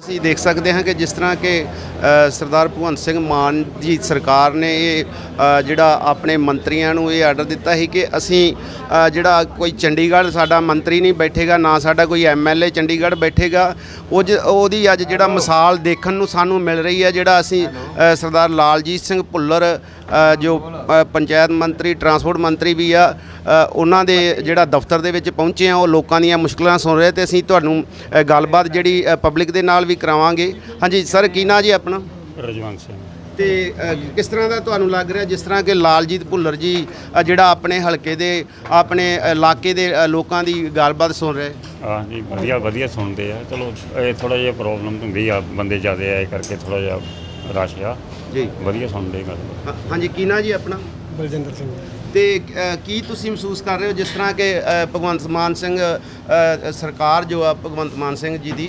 ਅਸੀਂ ਦੇਖ ਸਕਦੇ ਹਾਂ ਕਿ ਜਿਸ ਤਰ੍ਹਾਂ ਕਿ ਸਰਦਾਰ ਭਗਵੰਤ ਸਿੰਘ ਮਾਨ ਜੀ ਸਰਕਾਰ ਨੇ ਇਹ ਜਿਹੜਾ ਆਪਣੇ ਮੰਤਰੀਆਂ ਨੂੰ ਇਹ ਆਰਡਰ ਦਿੱਤਾ ਸੀ ਕਿ ਅਸੀਂ ਜਿਹੜਾ ਕੋਈ ਚੰਡੀਗੜ੍ਹ ਸਾਡਾ ਮੰਤਰੀ ਨਹੀਂ ਬੈਠੇਗਾ, ਨਾ ਸਾਡਾ ਕੋਈ ਐਮਐਲਏ ਚੰਡੀਗੜ੍ਹ ਬੈਠੇਗਾ, ਉਹ ਜ- ਉਹਦੀ ਅੱਜ ਜਿਹੜਾ ਮਿਸਾਲ ਦੇਖਣ ਨੂੰ ਸਾਨੂੰ ਮਿਲ ਰਹੀ ਹੈ, ਜਿਹੜਾ ਅਸੀਂ ਸਰਦਾਰ ਲਾਲਜੀਤ ਸਿੰਘ ਭੁੱਲਰ ਜੋ ਪੰਚਾਇਤ ਮੰਤਰੀ, ਟਰਾਂਸਪੋਰਟ ਮੰਤਰੀ ਵੀ ਆ ਉਹਨਾਂ ਦੇ ਜਿਹੜਾ ਦਫ਼ਤਰ ਦੇ ਵਿੱਚ ਪਹੁੰਚੇ ਆ ਉਹ ਲੋਕਾਂ ਦੀਆਂ ਮੁਸ਼ਕਲਾਂ ਸੁਣ ਰਹੇ ਤੇ ਅਸੀਂ ਤੁਹਾਨੂੰ ਗੱਲਬਾਤ ਜਿਹੜੀ ਪਬਲਿਕ ਦੇ ਨਾਲ ਵੀ ਕਰਾਵਾਂਗੇ। ਹਾਂਜੀ ਸਰ ਕੀ ਨਾਂ ਜੀ ਆਪਣਾ? ਰਜਵੰਤ ਸਿੰਘ। ਤੇ ਕਿਸ ਤਰ੍ਹਾਂ ਦਾ ਤੁਹਾਨੂੰ ਲੱਗ ਰਿਹਾ ਜਿਸ ਤਰ੍ਹਾਂ ਕਿ ਲਾਲਜੀਤ ਭੁੱਲਰ ਜੀ ਜਿਹੜਾ ਆਪਣੇ ਹਲਕੇ ਦੇ ਆਪਣੇ ਇਲਾਕੇ ਦੇ ਲੋਕਾਂ ਦੀ ਗੱਲਬਾਤ ਸੁਣ ਰਹੇ? ਹਾਂ ਜੀ ਵਧੀਆ ਵਧੀਆ ਸੁਣਦੇ ਆ। ਚਲੋ ਇਹ ਥੋੜਾ ਜਿਹਾ ਪ੍ਰੋਬਲਮ ਹੁੰਦੀ ਆ ਬੰਦੇ ਜ਼ਿਆਦੇ ਆਏ ਕਰਕੇ ਥੋੜਾ ਜਿਹਾ ਰਸ਼ ਆ। ਜੀ। ਵਧੀਆ ਸੁਣਦੇ ਗੱਲ ਹਾਂ- ਹਾਂਜੀ ਕੀ ਨਾਂ ਜੀ ਆਪਣਾ? ਬਲਜਿੰਦਰ ਸਿੰਘ। ਤੇ ਕੀ ਤੁਸੀਂ ਮਹਿਸੂਸ ਕਰ ਰਹੇ ਹੋ ਜਿਸ ਤਰ੍ਹਾਂ ਕਿ ਭਗਵੰਤ ਮਾਨ ਸਿੰਘ ਸਰਕਾਰ ਜੋ ਆ ਭਗਵੰਤ ਮਾਨ ਸਿੰਘ ਜੀ ਦੀ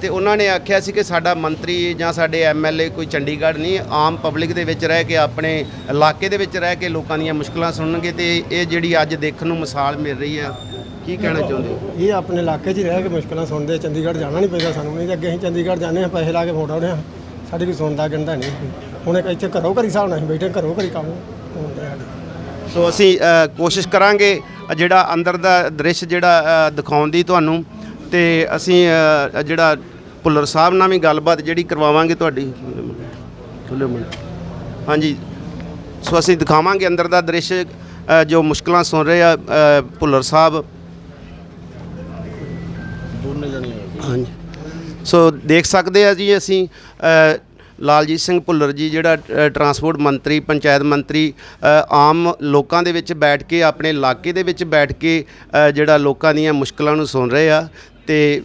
ਤੇ ਉਹਨਾਂ ਨੇ ਆਖਿਆ ਸੀ ਕਿ ਸਾਡਾ ਮੰਤਰੀ ਜਾਂ ਸਾਡੇ ਐਮਐਲਏ ਕੋਈ ਚੰਡੀਗੜ੍ਹ ਨਹੀਂ ਆਮ ਪਬਲਿਕ ਦੇ ਵਿੱਚ ਰਹਿ ਕੇ ਆਪਣੇ ਇਲਾਕੇ ਦੇ ਵਿੱਚ ਰਹਿ ਕੇ ਲੋਕਾਂ ਦੀਆਂ ਮੁਸ਼ਕਲਾਂ ਸੁਣਨਗੇ ਤੇ ਇਹ ਜਿਹੜੀ ਅੱਜ ਦੇਖਣ ਨੂੰ ਮਿਸਾਲ ਮਿਲ ਰਹੀ ਆ ਕੀ ਕਹਿਣਾ ਚਾਹੁੰਦੇ ਹੋ ਇਹ ਆਪਣੇ ਇਲਾਕੇ 'ਚ ਹੀ ਰਹਿ ਕੇ ਮੁਸ਼ਕਲਾਂ ਸੁਣਦੇ ਚੰਡੀਗੜ੍ਹ ਜਾਣਾ ਨਹੀਂ ਪੈਂਦਾ ਸਾਨੂੰ ਨਹੀਂ ਤਾਂ ਅੱਗੇ ਅਸੀਂ ਚੰਡੀਗੜ੍ਹ ਜਾਂਦੇ ਹਾਂ ਪੈਸੇ ਲਾ ਕੇ ਵੋਟ ਆਉਣੇ ਆ ਸਾਡੀ ਕੋਈ ਸੁਣਦਾ ਗਿਣਦਾ ਨਹੀਂ। ਹੁਣ ਇੱਥੇ ਘਰੋਂ ਘਰੀ ਹਿਸਾਬ ਨਾਲ ਅਸੀਂ ਬੈਠੇ ਘਰੋਂ ਘਰੀ ਕੰਮ ਹੁੰਦੇ ਸਾਡੇ ਸੋ ਅਸੀਂ ਅ, ਕੋਸ਼ਿਸ਼ ਕਰਾਂਗੇ ਅ, ਜਿਹੜਾ ਅੰਦਰ ਦਾ ਦ੍ਰਿਸ਼ ਜਿਹੜਾ ਅ, ਦਿਖਾਉਣ ਦੀ ਤੁਹਾਨੂੰ। ਤੇ ਅਸੀਂ ਅ, ਜਿਹੜਾ ਭੁੱਲਰ ਸਾਹਿਬ ਨਾਲ ਵੀ ਗੱਲਬਾਤ ਜਿਹੜੀ ਕਰਵਾਵਾਂਗੇ ਤੁਹਾਡੀ। ਖੁੱਲੇ ਮੁੰਡੇ। ਹਾਂਜੀ। ਸੋ ਅਸੀਂ ਦਿਖਾਵਾਂਗੇ ਅੰਦਰ ਦਾ ਦ੍ਰਿਸ਼ ਅ, ਜੋ ਮੁਸ਼ਕਲਾਂ ਸੁਣ ਰਹੇ ਆ ਅ, ਭੁੱਲਰ ਸਾਹਿਬ। ਹਾਂਜੀ। ਸੋ ਦੇਖ ਸਕਦੇ ਆ ਜੀ ਅਸੀਂ ਅ, ਲਾਲਜੀਤ ਸਿੰਘ ਭੁੱਲਰ ਜੀ, ਜਿਹੜਾ ਟਰਾਂਸਪੋਰਟ ਮੰਤਰੀ, ਪੰਚਾਇਤ ਮੰਤਰੀ ਆਮ ਲੋਕਾਂ ਦੇ ਵਿੱਚ ਬੈਠ ਕੇ, ਆਪਣੇ ਇਲਾਕੇ ਦੇ ਵਿੱਚ ਬੈਠ ਕੇ ਜਿਹੜਾ ਲੋਕਾਂ ਦੀਆਂ ਮੁਸ਼ਕਲਾਂ ਨੂੰ ਸੁਣ ਰਹੇ ਆ ਤੇ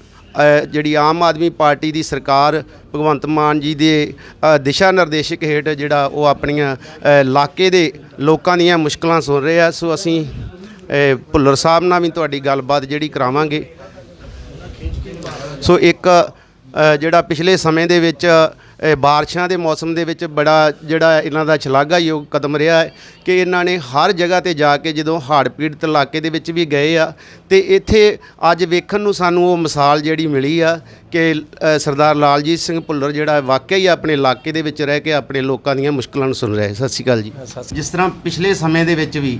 ਜਿਹੜੀ ਆਮ ਆਦਮੀ ਪਾਰਟੀ ਦੀ ਸਰਕਾਰ ਭਗਵੰਤ ਮਾਨ ਜੀ ਦੇ ਦਿਸ਼ਾ ਨਿਰਦੇਸ਼ਕ ਹੇਠ ਜਿਹੜਾ ਉਹ ਆਪਣੀਆਂ ਇਲਾਕੇ ਦੇ ਲੋਕਾਂ ਦੀਆਂ ਮੁਸ਼ਕਲਾਂ ਸੁਣ ਰਹੇ ਆ। ਸੋ ਅਸੀਂ ਭੁੱਲਰ ਸਾਹਿਬ ਨਾਲ ਵੀ ਤੁਹਾਡੀ ਗੱਲਬਾਤ ਜਿਹੜੀ ਕਰਾਵਾਂਗੇ। ਸੋ ਇੱਕ ਜਿਹੜਾ ਪਿਛਲੇ ਸਮੇਂ ਦੇ ਵਿੱਚ ਅ, ਬਾਰਿਸ਼ਾਂ ਦੇ ਮੌਸਮ ਦੇ ਵਿੱਚ ਬੜਾ ਜਿਹੜਾ ਇਹਨਾਂ ਦਾ ਸ਼ਲਾਘਾਯੋਗ ਕਦਮ ਰਿਹਾ ਹੈ ਕਿ ਇਹਨਾਂ ਨੇ ਹਰ ਜਗ੍ਹਾ ਤੇ ਜਾ ਕੇ ਜਦੋਂ ਹੜ੍ਹ ਪੀੜਤ ਇਲਾਕੇ ਦੇ ਵਿੱਚ ਵੀ ਗਏ ਆ ਤੇ ਇੱਥੇ ਅੱਜ ਵੇਖਣ ਨੂੰ ਸਾਨੂੰ ਉਹ ਮਿਸਾਲ ਜਿਹੜੀ ਮਿਲੀ ਆ ਕਿ ਸਰਦਾਰ ਲਾਲਜੀਤ ਸਿੰਘ ਭੁੱਲਰ ਜਿਹੜਾ ਵਾਕਿਆ ਹੀ ਆਪਣੇ ਇਲਾਕੇ ਦੇ ਵਿੱਚ ਰਹਿ ਕੇ ਆਪਣੇ ਲੋਕਾਂ ਦੀਆਂ ਮੁਸ਼ਕਲਾਂ ਨੂੰ ਸੁਣ ਰਿਹਾ ਸਤਿ ਸ਼੍ਰੀ ਅਕਾਲ ਜੀ। ਜਿਸ ਤਰ੍ਹਾਂ ਪਿਛਲੇ ਸਮੇਂ ਦੇ ਵਿੱਚ ਵੀ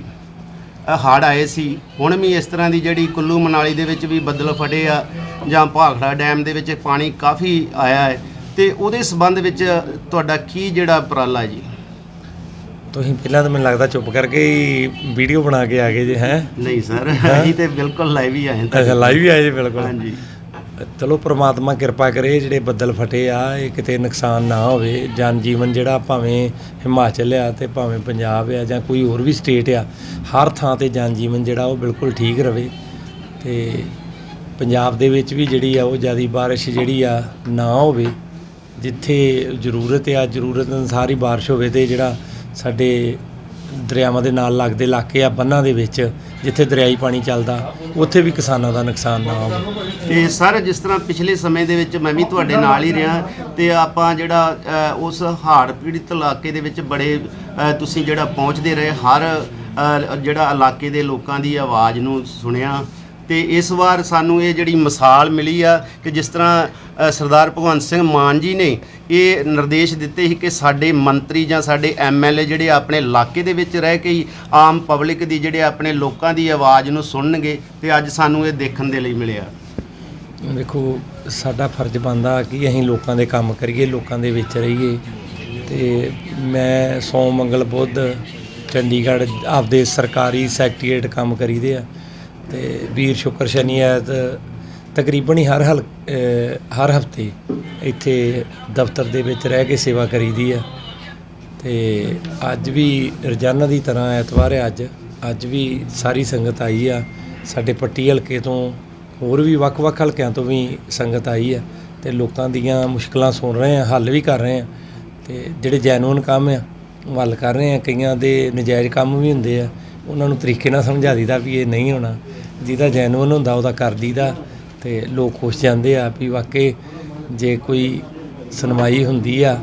ਹੜ ਆਏ ਸੀ ਹੁਣ ਵੀ ਇਸ ਤਰ੍ਹਾਂ ਦੀ ਜਿਹੜੀ ਕੁੱਲੂ ਮਨਾਲੀ ਦੇ ਵਿੱਚ ਵੀ ਬੱਦਲ ਫਟੇ ਆ ਜਾਂ ਭਾਖੜਾ ਡੈਮ ਦੇ ਵਿੱਚ ਪਾਣੀ ਕਾਫੀ ਆਇਆ ਹੈ। ਤੇ ਉਹਦੇ ਸਬੰਧ ਵਿੱਚ ਤੁਹਾਡਾ ਕੀ ਜਿਹੜਾ ਉਪਰਾਲਾ ਜੀ? ਤੁਸੀਂ ਪਹਿਲਾਂ ਤਾਂ ਮੈਨੂੰ ਲੱਗਦਾ ਚੁੱਪ ਕਰਕੇ ਹੀ ਵੀਡੀਓ ਬਣਾ ਕੇ ਆ ਗਏ ਜੇ ਹੈ? ਨਹੀਂ ਸਰ ਅਸੀਂ ਤੇ ਬਿਲਕੁਲ ਲਾਈਵ ਹੀ ਆਏ ਅੱਛਾ ਲਾਈਵ ਹੀ ਆਏ ਜੇ ਬਿਲਕੁਲ। ਹਾਂਜੀ। ਚਲੋ ਪ੍ਰਮਾਤਮਾ ਕਿਰਪਾ ਕਰੇ ਜਿਹੜੇ ਬੱਦਲ ਫਟੇ ਆ ਇਹ ਕਿਤੇ ਨੁਕਸਾਨ ਨਾ ਹੋਵੇ। ਜਨ ਜੀਵਨ ਜਿਹੜਾ ਭਾਵੇਂ ਹਿਮਾਚਲ ਆ ਤੇ ਭਾਵੇਂ ਪੰਜਾਬ ਆ ਜਾਂ ਕੋਈ ਹੋਰ ਵੀ ਸਟੇਟ ਆ ਹਰ ਥਾਂ ਤੇ ਜਨ ਜੀਵਨ ਜਿਹੜਾ ਉਹ ਬਿਲਕੁਲ ਠੀਕ ਰਵੇ। ਤੇ ਪੰਜਾਬ ਦੇ ਵਿੱਚ ਵੀ ਜਿਹੜੀ ਆ ਉਹ ਜਿਆਦੀ ਬਾਰਿਸ਼ ਜਿਹੜੀ ਆ ਨਾ ਹੋਵੇ ਜਿੱਥੇ ਜ਼ਰੂਰਤ ਆ ਜ਼ਰੂਰਤ ਅਨੁਸਾਰ ਹੀ ਬਾਰਿਸ਼ ਹੋਵੇ ਤੇ ਜਿਹੜਾ ਸਾਡੇ ਦਰਿਆਵਾਂ ਦੇ ਨਾਲ ਲੱਗਦੇ ਇਲਾਕੇ ਆ ਬੰਨਾਂ ਦੇ ਵਿੱਚ ਜਿੱਥੇ ਦਰਿਆਈ ਪਾਣੀ ਚੱਲਦਾ ਉੱਥੇ ਵੀ ਕਿਸਾਨਾਂ ਦਾ ਨੁਕਸਾਨ ਨਾ ਹੋਵੇ। ਤੇ ਸਰ ਜਿਸ ਤਰ੍ਹਾਂ ਪਿਛਲੇ ਸਮੇਂ ਦੇ ਵਿੱਚ ਮੈਂ ਵੀ ਤੁਹਾਡੇ ਨਾਲ ਹੀ ਰਿਹਾ ਤੇ ਆਪਾਂ ਜਿਹੜਾ ਅ, ਉਸ ਹਾੜ ਪੀੜਿਤ ਇਲਾਕੇ ਦੇ ਵਿੱਚ ਬੜੇ ਅ, ਤੁਸੀਂ ਜਿਹੜਾ ਪਹੁੰਚਦੇ ਰਹੇ ਹਰ ਅ, ਜਿਹੜਾ ਇਲਾਕੇ ਦੇ ਲੋਕਾਂ ਦੀ ਆਵਾਜ਼ ਨੂੰ ਸੁਣਿਆ ਤੇ ਇਸ ਵਾਰ ਸਾਨੂੰ ਇਹ ਜਿਹੜੀ ਮਿਸਾਲ ਮਿਲੀ ਆ ਕਿ ਜਿਸ ਤਰ੍ਹਾਂ ਸਰਦਾਰ ਭਗਵੰਤ ਸਿੰਘ ਮਾਨ ਜੀ ਨੇ ਇਹ ਨਿਰਦੇਸ਼ ਦਿੱਤੇ ਸੀ ਕਿ ਸਾਡੇ ਮੰਤਰੀ ਜਾਂ ਸਾਡੇ ਐਮਐਲਏ ਜਿਹੜੇ ਆਪਣੇ ਇਲਾਕੇ ਦੇ ਵਿੱਚ ਰਹਿ ਕੇ ਹੀ ਆਮ ਪਬਲਿਕ ਦੀ ਜਿਹੜੇ ਆਪਣੇ ਲੋਕਾਂ ਦੀ ਆਵਾਜ਼ ਨੂੰ ਸੁਣਨਗੇ ਤੇ ਅੱਜ ਸਾਨੂੰ ਇਹ ਦੇਖਣ ਦੇ ਲਈ ਮਿਲਿਆ। ਦੇਖੋ, ਸਾਡਾ ਫਰਜ਼ ਬਣਦਾ ਕਿ ਅਸੀਂ ਲੋਕਾਂ ਦੇ ਕੰਮ ਕਰੀਏ, ਲੋਕਾਂ ਦੇ ਵਿੱਚ ਰਹੀਏ। ਤੇ ਮੈਂ ਸੋਮ ਮੰਗਲ ਬੁੱਧ, ਚੰਡੀਗੜ੍ਹ ਆਪਦੇ ਸਰਕਾਰੀ ਸੈਕਟਰੀਏਟ ਕੰਮ ਕਰੀਦੇ ਆ। ਤੇ ਵੀਰ ਸ਼ੁੱਕਰ ਸ਼ਨੀ ਐਤ ਤਕਰੀਬਨ ਹੀ ਹਰ ਹਲ ਹਰ ਹਫ਼ਤੇ ਇੱਥੇ ਦਫ਼ਤਰ ਦੇ ਵਿੱਚ ਰਹਿ ਕੇ ਸੇਵਾ ਕਰੀਦੀ ਆ ਤੇ ਅੱਜ ਵੀ ਰੋਜ਼ਾਨਾ ਦੀ ਤਰ੍ਹਾਂ ਐਤਵਾਰ ਹੈ ਅੱਜ। ਅੱਜ ਵੀ ਸਾਰੀ ਸੰਗਤ ਆਈ ਆ। ਸਾਡੇ ਪੱਟੀ ਹਲਕੇ ਤੋਂ ਹੋਰ ਵੀ ਵੱਖ-ਵੱਖ ਹਲਕਿਆਂ ਤੋਂ ਵੀ ਸੰਗਤ ਆਈ ਆ ਤੇ ਲੋਕਾਂ ਦੀਆਂ ਮੁਸ਼ਕਲਾਂ ਸੁਣ ਰਹੇ ਆ, ਹੱਲ ਵੀ ਕਰ ਰਹੇ ਆ ਤੇ ਜਿਹੜੇ ਜੈਨੂਨ ਕੰਮ ਆ ਉਹ ਹੱਲ ਕਰ ਰਹੇ ਆ। ਕਈਆਂ ਦੇ ਨਜਾਇਜ਼ ਕੰਮ ਵੀ ਹੁੰਦੇ ਆ। ਉਹਨਾਂ ਨੂੰ ਤਰੀਕੇ ਨਾਲ ਸਮਝਾ ਦਿੱਤਾ ਵੀ ਇਹ ਨਹੀਂ ਹੋਣਾ। ਜਿਹਦਾ ਜੈਨੂਨ ਹੁੰਦਾ ਉਹਦਾ ਕਰ ਦਈਦਾ ਤੇ ਲੋਕ ਖੁਸ਼ ਜਾਂਦੇ ਆ ਵੀ ਵਾਕਈ ਜੇ ਕੋਈ ਸੁਣਵਾਈ ਹੁੰਦੀ ਆ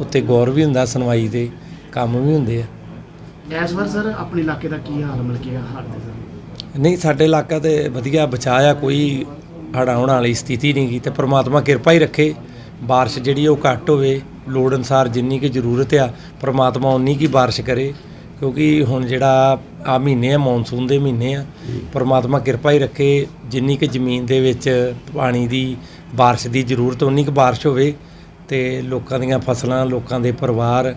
ਉੱਤੇ ਗੌਰ ਵੀ ਹੁੰਦਾ ਸੁਣਵਾਈ ਦੇ ਕੰਮ ਵੀ ਹੁੰਦੇ ਆ। ਇਸ ਵਾਰ ਸਰ ਆਪਣੇ ਇਲਾਕੇ ਦਾ ਕੀ ਹਾਲ ਮਿਲ ਗਿਆ ਹੜ੍ਹ ਦੇ ਸਰ? ਨਹੀਂ ਸਾਡੇ ਇਲਾਕਾ ਤੇ ਵਧੀਆ ਬਚਾਅ ਆ ਕੋਈ ਹੜ੍ਹ ਆਉਣ ਵਾਲੀ ਸਥਿਤੀ ਨਹੀਂ ਗੀ ਤੇ ਪ੍ਰਮਾਤਮਾ ਕਿਰਪਾ ਹੀ ਰੱਖੇ ਬਾਰਿਸ਼ ਜਿਹੜੀ ਉਹ ਘੱਟ ਹੋਵੇ ਲੋੜ ਅਨਸਾਰ ਜਿੰਨੀ ਕਿ ਜ਼ਰੂਰਤ ਆ ਪ੍ਰਮਾਤਮਾ ਉਨੀ ਕੀ ਬਾਰਿਸ਼ ਕਰੇ ਕਿਉਂਕਿ ਹੁਣ ਜਿਹੜਾ ਆ ਮਹੀਨੇ ਆ, ਮੌਨਸੂਨ ਦੇ ਮਹੀਨੇ ਆ। ਪਰਮਾਤਮਾ ਕਿਰਪਾ ਹੀ ਰੱਖੇ, ਜਿੰਨੀ ਕਿ ਜ਼ਮੀਨ ਦੇ ਵਿੱਚ ਪਾਣੀ ਦੀ, ਬਾਰਿਸ਼ ਦੀ ਜ਼ਰੂਰਤ ਉਨੀ ਕੁ ਬਾਰਿਸ਼ ਹੋਵੇ, ਤੇ ਲੋਕਾਂ ਦੀਆਂ ਫਸਲਾਂ, ਲੋਕਾਂ ਦੇ ਪਰਿਵਾਰ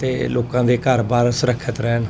ਤੇ ਲੋਕਾਂ ਦੇ ਘਰ-ਬਾਰ ਸੁਰੱਖਿਅਤ ਰਹਿਣ।